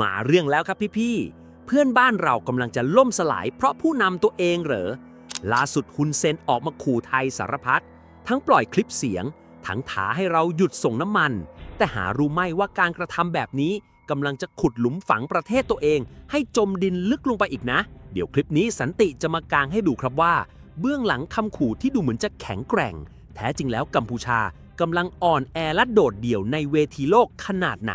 มาเรื่องแล้วครับพี่ๆ เพื่อนบ้านเรากำลังจะล่มสลายเพราะผู้นำตัวเองเหรอ ล่าสุดฮุนเซนออกมาขู่ไทยสารพัด ทั้งปล่อยคลิปเสียง ทั้งท้าให้เราหยุดส่งน้ำมัน แต่หารู้ไหมว่าการกระทำแบบนี้กำลังจะขุดหลุมฝังประเทศตัวเอง ให้จมดินลึกลงไปอีกนะ เดี๋ยวคลิปนี้สันติจะมากางให้ดูครับว่า เบื้องหลังคำขู่ที่ดูเหมือนจะแข็งแกร่ง แท้จริงแล้วกัมพูชากำลังอ่อนแอและโดดเดี่ยวในเวทีโลกขนาดไหน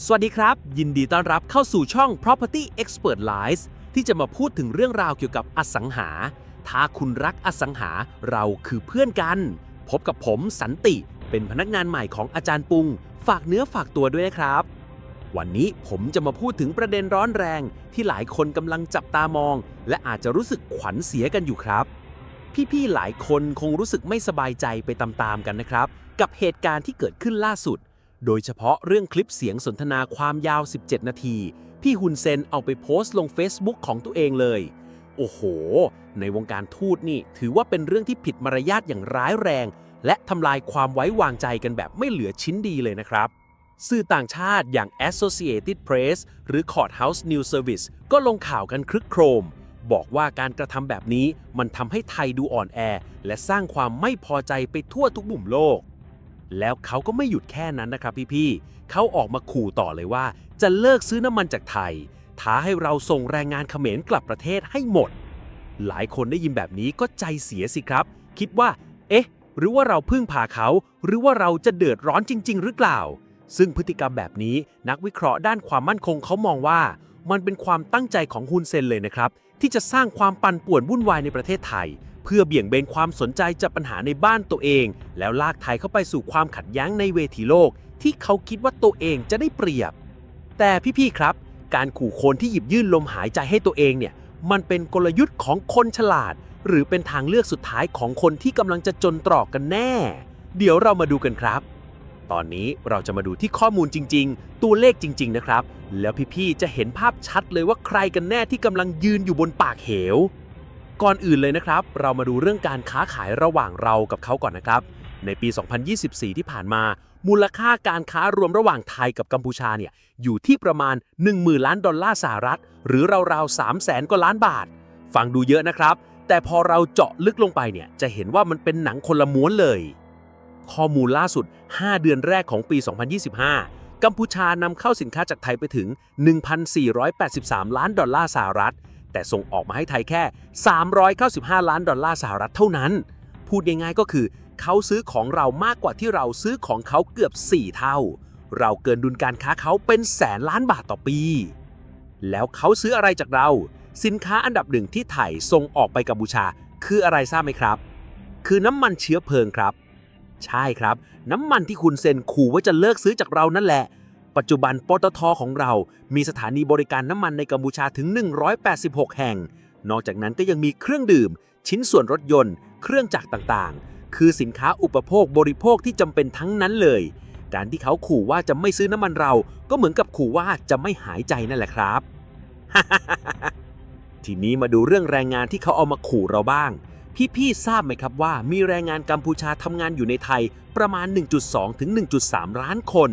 สวัสดีครับ ยินดีต้อนรับเข้าสู่ช่อง Property Expert Live ที่จะมาพูดถึงเรื่องราวเกี่ยวกับอสังหา ถ้าคุณรักอสังหาเราคือเพื่อนกัน พบกับผมสันติ เป็นพนักงานใหม่ของอาจารย์ปุง ฝากเนื้อฝากตัวด้วยนะครับ วันนี้ผมจะมาพูดถึงประเด็นร้อนแรง ที่หลายคนกำลังจับตามอง และอาจจะรู้สึกขวัญเสียกันอยู่ครับพี่ๆ หลายคนคงรู้สึกไม่สบายใจไปตามๆ กันนะครับ กับเหตุการณ์ที่เกิดขึ้นล่าสุด โดยเฉพาะเรื่องคลิปเสียงสนทนาความยาว 17 นาที พี่ฮุนเซนเอาไปโพสต์ลง Facebook ของตัวเองเลย โอ้โห ในวงการทูตนี่ ถือว่าเป็นเรื่องที่ผิดมารยาทอย่างร้ายแรง และทำลายความไว้วางใจกันแบบไม่เหลือชิ้นดีเลยนะครับ สื่อต่างชาติอย่าง Associated Press หรือ Courthouse News Service ก็ลงข่าวกันครึกโครม บอกว่าการกระทำแบบนี้มันทำให้ไทยดูอ่อนแอ และสร้างความไม่พอใจไปทั่วทุกมุมโลก แล้วเขาก็ไม่หยุดแค่นั้นนะครับพี่ๆเขาออกมาขู่ต่อเลยว่า จะเลิกซื้อน้ำมันจากไทย ท้าให้เราส่งแรงงานเขมรกลับประเทศให้หมด หลายคนได้ยินแบบนี้ก็ใจเสียสิครับ คิดว่า เอ๊ะ หรือว่าเราพึ่งพาเขา หรือว่าเราจะเดือดร้อนจริง ๆ หรือเปล่า ซึ่งพฤติกรรมแบบนี้นักวิเคราะห์ด้านความมั่นคงเขามองว่า มันเป็นความตั้งใจของฮุนเซนเลยนะครับ ที่จะสร้างความปั่นป่วนวุ่นวายในประเทศไทย เพื่อเบี่ยงเบนความสนใจจากปัญหาในบ้านตัวเอง แล้วลากไทยเข้าไปสู่ความขัดแย้งในเวทีโลก ที่เขาคิดว่าตัวเองจะได้เปรียบ แต่พี่ๆครับ การขู่คนที่หยิบยื่นลมหายใจให้ตัวเองเนี่ยมันเป็นกลยุทธ์ของคนฉลาด หรือเป็นทางเลือกสุดท้ายของคนที่กำลังจะจนตรอกกันแน่ เดี๋ยวเรามาดูกันครับ ตอนนี้เราจะมาดูที่ข้อมูลจริง ๆ ตัวเลขจริง ๆ นะครับ แล้วพี่ๆจะเห็นภาพชัดเลยว่าใครกันแน่ที่กำลังยืนอยู่บนปากเหว ก่อนอื่นเลยนะครับ เรามาดูเรื่องการค้าขายระหว่างเรากับเขาก่อนนะครับ ในปี 2024 ที่ผ่านมา มูลค่าการค้ารวมระหว่างไทยกับกัมพูชาเนี่ยอยู่ที่ประมาณ 10,000 ล้านดอลลาร์สหรัฐ หรือราวๆ3 0 0แสนกว่าล้านบาท ฟังดูเยอะนะครับ แต่พอเราเจาะลึกลงไปเนี่ยจะเห็นว่ามันเป็นหนังคนละม้วนเลย ข้อมูลล่าสุด 5 เดือนแรกของปี 2025 กัมพูชานำเข้าสินค้าจากไทยไปถึง 1,483 ล้านดอลลาร์สหรัฐ แต่ส่งออกมาให้ไทยแค่ 395 ล้านดอลลาร์สหรัฐเท่านั้น พูดง่ายๆก็คือ เขาซื้อของเรามากกว่าที่เราซื้อของเขาเกือบ 4 เท่า เราเกินดุลการค้าเขาเป็นแสนล้านบาทต่อปี แล้วเขาซื้ออะไรจากเรา สินค้าอันดับหนึ่งที่ไทยส่งออกไปกัมพูชา คืออะไรทราบไหมครับ คือน้ำมันเชื้อเพลิงครับ ใช่ครับ น้ำมันที่คุณเซ็นขู่ว่าจะเลิกซื้อจากเรานั่นแหละ ปัจจุบันปตทของเรา มีสถานีบริการน้ำมันในกัมพูชาถึง 186 แห่ง นอกจากนั้นก็ยังมีเครื่องดื่ม ชิ้นส่วนรถยนต์ เครื่องจักรต่างๆ คือสินค้าอุปโภคบริโภคที่จำเป็นทั้งนั้นเลย การที่เขาขู่ว่าจะไม่ซื้อน้ำมันเรา ก็เหมือนกับขู่ว่าจะไม่หายใจนั่นแหละครับ ทีนี้มาดูเรื่องแรงงานที่เขาเอามาขู่เราบ้าง พี่ๆทราบไหมครับว่ามีแรงงานกัมพูชาทำงานอยู่ในไทยประมาณ 1.2 ถึง 1.3 ล้านคน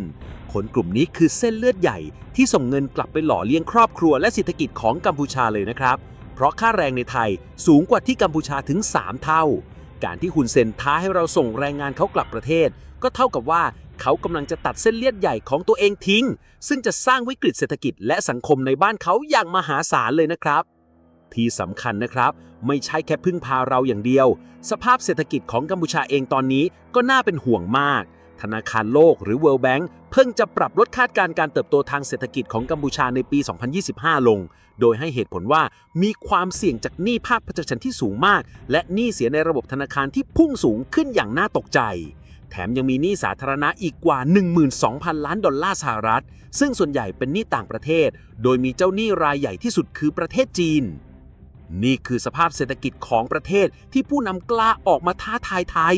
คนกลุ่มนี้คือเส้นเลือดใหญ่ ที่ส่งเงินกลับไปหล่อเลี้ยงครอบครัวและเศรษฐกิจของกัมพูชาเลยนะครับ เพราะค่าแรงในไทยสูงกว่าที่กัมพูชาถึง 3 เท่า การที่คุณเซนท้าให้เราส่งแรงงานเขากลับประเทศ ก็เท่ากับว่าเขากำลังจะตัดเส้นเลือดใหญ่ของตัวเองทิ้ง ซึ่งจะสร้างวิกฤตเศรษฐกิจและสังคมในบ้านเขาอย่างมหาศาลเลยนะครับ ที่สำคัญนะครับ ไม่ใช่แค่พึ่งพาเราอย่างเดียว สภาพเศรษฐกิจของกัมพูชาเองตอนนี้ก็น่าเป็นห่วงมาก ธนาคารโลกหรือ World Bank เพิ่งจะปรับลดคาดการณ์การเติบโตทางเศรษฐกิจของกัมพูชาในปี 2025 ลง โดยให้เหตุผลว่ามีความเสี่ยงจากหนี้ภาคประชาชนที่สูงมาก และหนี้เสียในระบบธนาคารที่พุ่งสูงขึ้นอย่างน่าตกใจ แถมยังมีหนี้สาธารณะอีกกว่า 12,000 ล้านดอลลาร์สหรัฐ ซึ่งส่วนใหญ่เป็นหนี้ต่างประเทศ โดยมีเจ้าหนี้รายใหญ่ที่สุดคือประเทศจีน นี่คือสภาพเศรษฐกิจของประเทศที่ผู้นำกล้าออกมาท้าทายไทย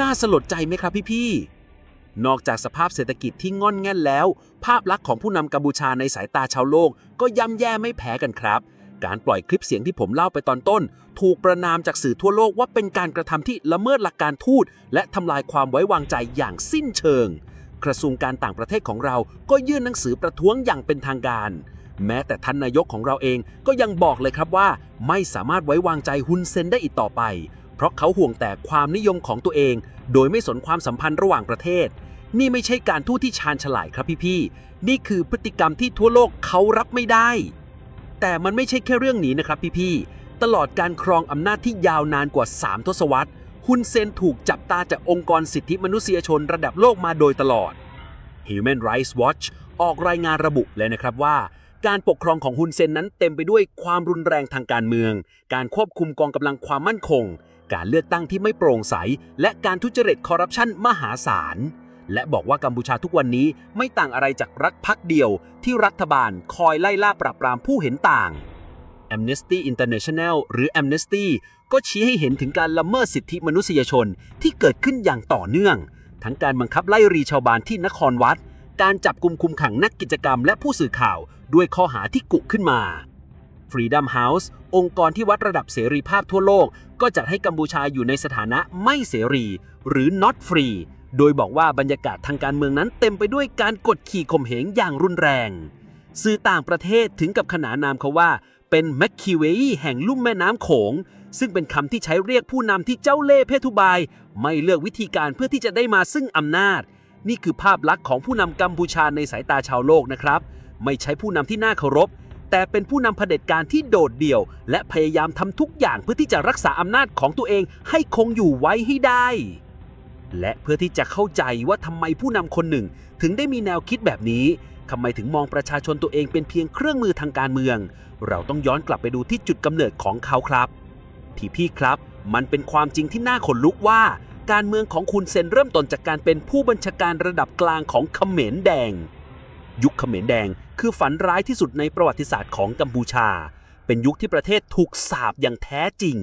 น่าสลดใจไหมครับพี่ๆ นอกจากสภาพเศรษฐกิจที่ง่อนแง่นแล้ว ภาพลักษณ์ของผู้นำกัมพูชาในสายตาชาวโลก ก็ย่ำแย่ไม่แพ้กันครับ การปล่อยคลิปเสียงที่ผมเล่าไปตอนต้น ถูกประนามจากสื่อทั่วโลกว่าเป็นการกระทำที่ละเมิดหลักการทูต และทำลายความไว้วางใจอย่างสิ้นเชิง กระทรวงการต่างประเทศของเราก็ยื่นหนังสือประท้วงอย่างเป็นทางการ แม้แต่ท่านนายกของเราเองก็ยังบอกเลยครับว่า ไม่สามารถไว้วางใจฮุนเซนได้อีกต่อไป เพราะเขาห่วงแต่ความนิยมของตัวเอง โดยไม่สนความสัมพันธ์ระหว่างประเทศ นี่ไม่ใช่การทูตที่ชาญฉลาดครับพี่ๆนี่คือพฤติกรรมที่ทั่วโลกเขารับไม่ได้ แต่มันไม่ใช่แค่เรื่องนี้นะครับพี่ๆตลอดการครองอำนาจที่ยาวนานกว่า 3 ทศวรรษฮุนเซนถูกจับตาจากองค์กรสิทธิมนุษยชนระดับโลกมาโดยตลอด Human Rights Watch ออกรายงานระบุเลยนะครับว่า การปกครองของฮุนเซนนั้นเต็มไปด้วยความรุนแรงทางการเมือง การควบคุมกองกำลังความมั่นคง การเลือกตั้งที่ไม่โปร่งใส และการทุจริตคอร์รัปชันมหาศาล และบอกว่ากัมพูชาทุกวันนี้ไม่ต่างอะไรจากรัฐพักเดียว ที่รัฐบาลคอยไล่ล่าปราบปรามผู้เห็นต่าง Amnesty International หรือ Amnesty ก็ชี้ให้เห็นถึงการละเมิดสิทธิมนุษยชนที่เกิดขึ้นอย่างต่อเนื่อง ทั้งการบังคับไล่รีชาวบ้านที่นครวัด การจับกลุ่มคุมขังนักกิจกรรมและผู้สื่อข่าว ด้วยข้อหาที่กุขึ้นมา Freedom House องค์กรที่วัดระดับเสรีภาพทั่วโลก ก็จัดให้กัมพูชาอยู่ในสถานะไม่เสรี หรือ not free โดยบอกว่าบรรยากาศทางการเมืองนั้นเต็มไปด้วยการกดขี่ข่มเหงอย่างรุนแรง สื่อต่างประเทศถึงกับขนานนามเขาว่า เป็นแมคคิเวย์แห่งลุ่มแม่น้ำโขง ซึ่งเป็นคำที่ใช้เรียกผู้นำที่เจ้าเล่ห์เพศทุบาย ไม่เลือกวิธีการเพื่อที่จะได้มาซึ่งอำนาจ นี่คือภาพลักษณ์ของผู้นำกัมพูชาในสายตาชาวโลกนะครับ ไม่ใช่ผู้นำที่น่าเคารพ แต่เป็นผู้นำเผด็จการที่โดดเดี่ยว และพยายามทำทุกอย่างเพื่อที่จะรักษาอำนาจของตัวเองให้คงอยู่ไว้ให้ได้ และเพื่อที่จะเข้าใจว่าทำไมผู้นำคนหนึ่ง ถึงได้มีแนวคิดแบบนี้ทำไมถึงมองประชาชนตัวเองเป็นเพียงเครื่องมือทางการเมือง เราต้องย้อนกลับไปดูที่จุดกำเนิดของเขาครับ พี่พี่ครับ มันเป็นความจริงที่น่าขนลุกว่า การเมืองของคุณเซนเริ่มต้นจากการเป็นผู้บัญชาการระดับกลางของเขมรแดง ยุคเขมรแดงคือฝันร้ายที่สุดในประวัติศาสตร์ของกัมพูชา เป็นยุคที่ประเทศถูกสาบอย่างแท้จริง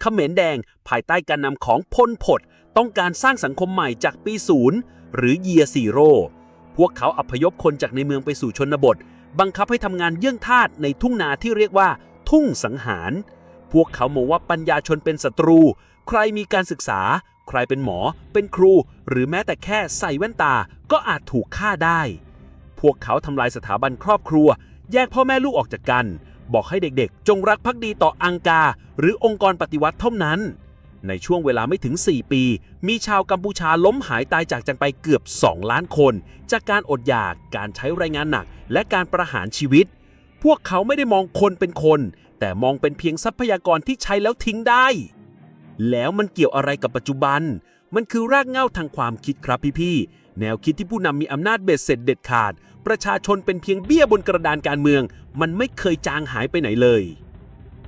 เขมรแดงภายใต้การนำของพลพลต้องการสร้างสังคมใหม่จากปีศูนย์หรือเยียซีโร่พวกเขาอพยพคนจากในเมืองไปสู่ชนบท บังคับให้ทำงานเยี่ยงทาสในทุ่งนาที่เรียกว่า ทุ่งสังหาร พวกเขามองว่าปัญญาชนเป็นศัตรู ใครมีการศึกษา ใครเป็นหมอ เป็นครู หรือแม้แต่แค่ใส่แว่นตาก็อาจถูกฆ่าได้ พวกเขาทำลายสถาบันครอบครัว แยกพ่อแม่ลูกออกจากกัน บอกให้เด็กๆ จงรักภักดีต่ออังกา หรือองค์กรปฏิวัติเท่านั้น ในช่วงเวลาไม่ถึง 4 ปี มีชาวกัมพูชาล้มหายตายจากจันไปเกือบ 2 ล้านคน จากการอดอยาก การใช้แรงงานหนัก และการประหารชีวิต พวกเขาไม่ได้มองคนเป็นคน แต่มองเป็นเพียงทรัพยากรที่ใช้แล้วทิ้งได้ แล้วมันเกี่ยวอะไรกับปัจจุบัน มันคือรากเหง้าทางความคิดครับพี่ๆแนวคิดที่ผู้นำมีอำนาจเบ็ดเสร็จเด็ดขาด ประชาชนเป็นเพียงเบี้ยบนกระดานการเมือง มันไม่เคยจางหายไปไหนเลย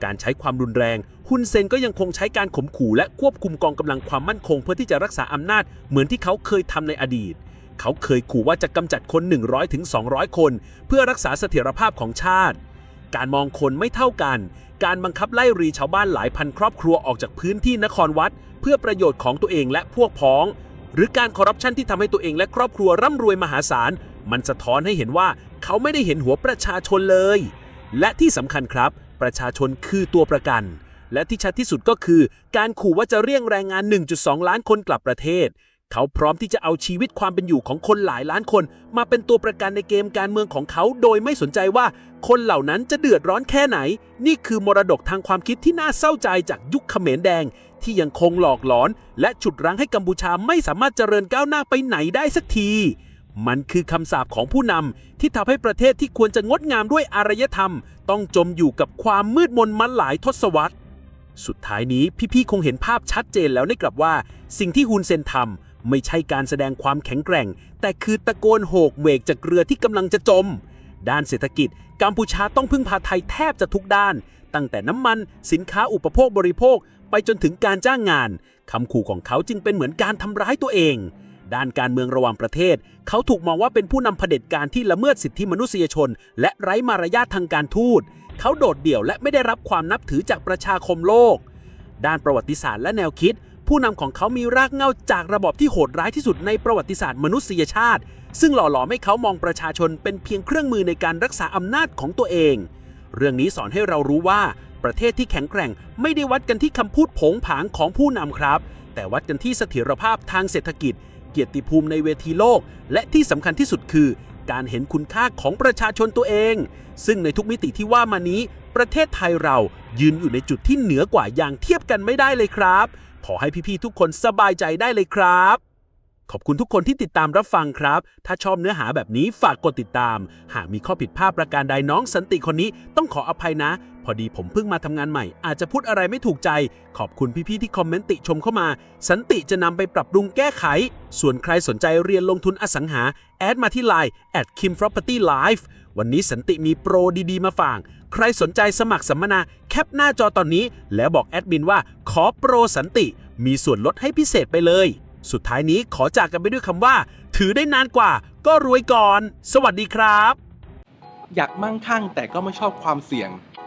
การใช้ความรุนแรง ฮุนเซนก็ยังคงใช้การข่มขู่และควบคุมกองกำลังความมั่นคงเพื่อที่จะรักษาอำนาจเหมือนที่เขาเคยทำในอดีต เขาเคยขู่ว่าจะกำจัดคน 100ถึง200คน เพื่อรักษาเสถียรภาพของชาติการมองคนไม่เท่ากัน การบังคับไล่รีชาวบ้านหลายพันครอบครัวออกจากพื้นที่นครวัด เพื่อประโยชน์ของตัวเองและพวกพ้อง หรือการคอร์รัปชันที่ทำให้ตัวเองและครอบครัวร่ำรวยมหาศาล มันสะท้อนให้เห็นว่าเขาไม่ได้เห็นหัวประชาชนเลย และที่สำคัญครับ ประชาชนคือตัวประกัน และที่ชัดที่สุดก็คือ การขู่ว่าจะเรียงแรงงาน 1.2 ล้านคนกลับประเทศ เขาพร้อมที่จะเอาชีวิตความเป็นอยู่ของคนหลายล้านคน มาเป็นตัวประกันในเกมการเมืองของเขา โดยไม่สนใจว่า คนเหล่านั้นจะเดือดร้อนแค่ไหน นี่คือมรดกทางความคิดที่น่าเศร้าใจจากยุคเขมรแดง ที่ยังคงหลอกหลอน และฉุดรั้งให้กัมพูชาไม่สามารถเจริญก้าวหน้าไปไหนได้สักทีมันคือคำสาปของผู้นำที่ทำให้ประเทศที่ควรจะงดงามด้วยอารยธรรม ต้องจมอยู่กับความมืดมนมาหลายทศวรรษ สุดท้ายนี้พี่ๆคงเห็นภาพชัดเจนแล้วนะครับว่า สิ่งที่ฮุนเซนทำ ไม่ใช่การแสดงความแข็งแกร่ง แต่คือตะโกนโหกเวกจากเรือที่กำลังจะจม ด้านเศรษฐกิจ กัมพูชาต้องพึ่งพาไทยแทบจะทุกด้าน ตั้งแต่น้ำมัน สินค้าอุปโภคบริโภคไปไปจนถึงการจ้างงานคำขู่ของเขาจึงเป็นเหมือนการทำร้ายตัวเอง ด้านการเมืองระหว่างประเทศ เขาถูกมองว่าเป็นผู้นำเผด็จการที่ละเมิดสิทธิมนุษยชน และไร้มารยาททางการทูต เขาโดดเดี่ยวและไม่ได้รับความนับถือจากประชาคมโลก ด้านประวัติศาสตร์และแนวคิด ผู้นำของเขามีรากเหง้าจากระบอบที่โหดร้ายที่สุดในประวัติศาสตร์มนุษยชาติ ซึ่งหล่อหลอมให้เขามองประชาชนเป็นเพียงเครื่องมือในการรักษาอำนาจของตัวเอง เรื่องนี้สอนให้เรารู้ว่าประเทศที่แข็งแกร่งไม่ได้วัดกันที่คำพูดผงผางของผู้นำครับ แต่วัดกันที่เสถียรภาพทางเศรษฐกิจ เกียรติภูมิในเวทีโลก และที่สำคัญที่สุดคือ การเห็นคุณค่าของประชาชนตัวเอง ซึ่งในทุกมิติที่ว่ามานี้ ประเทศไทยเรายืนอยู่ในจุดที่เหนือกว่าอย่างเทียบกันไม่ได้เลยครับ ขอให้พี่ๆทุกคนสบายใจได้เลยครับ ขอบคุณทุกคนที่ติดตามรับฟังครับ ถ้าชอบเนื้อหาแบบนี้ฝากกดติดตาม หากมีข้อผิดพลาดประการใดน้องสันติคนนี้ต้องขออภัยนะ พอดีผมเพิ่งมาทำงานใหม่ อาจจะพูดอะไรไม่ถูกใจ ขอบคุณพี่ๆที่คอมเมนต์ติชมเข้ามา สันติจะนำไปปรับปรุงแก้ไข ส่วนใครสนใจเรียนลงทุนอสังหาแอดมาที่ Line at kim property live วันนี้สันติมีโปรดีๆมาฝาก ใครสนใจสมัครสัมมนาแคปหน้าจอตอนนี้ แล้วบอกแอดมินว่าขอโปรสันติ มีส่วนลดให้พิเศษไปเลย สุดท้ายนี้ขอจากกันไปด้วยคำว่า ถือได้นานกว่า ก็รวยก่อน สวัสดีครับ อยากมั่งคั่งแต่ก็ไม่ชอบความเสี่ยง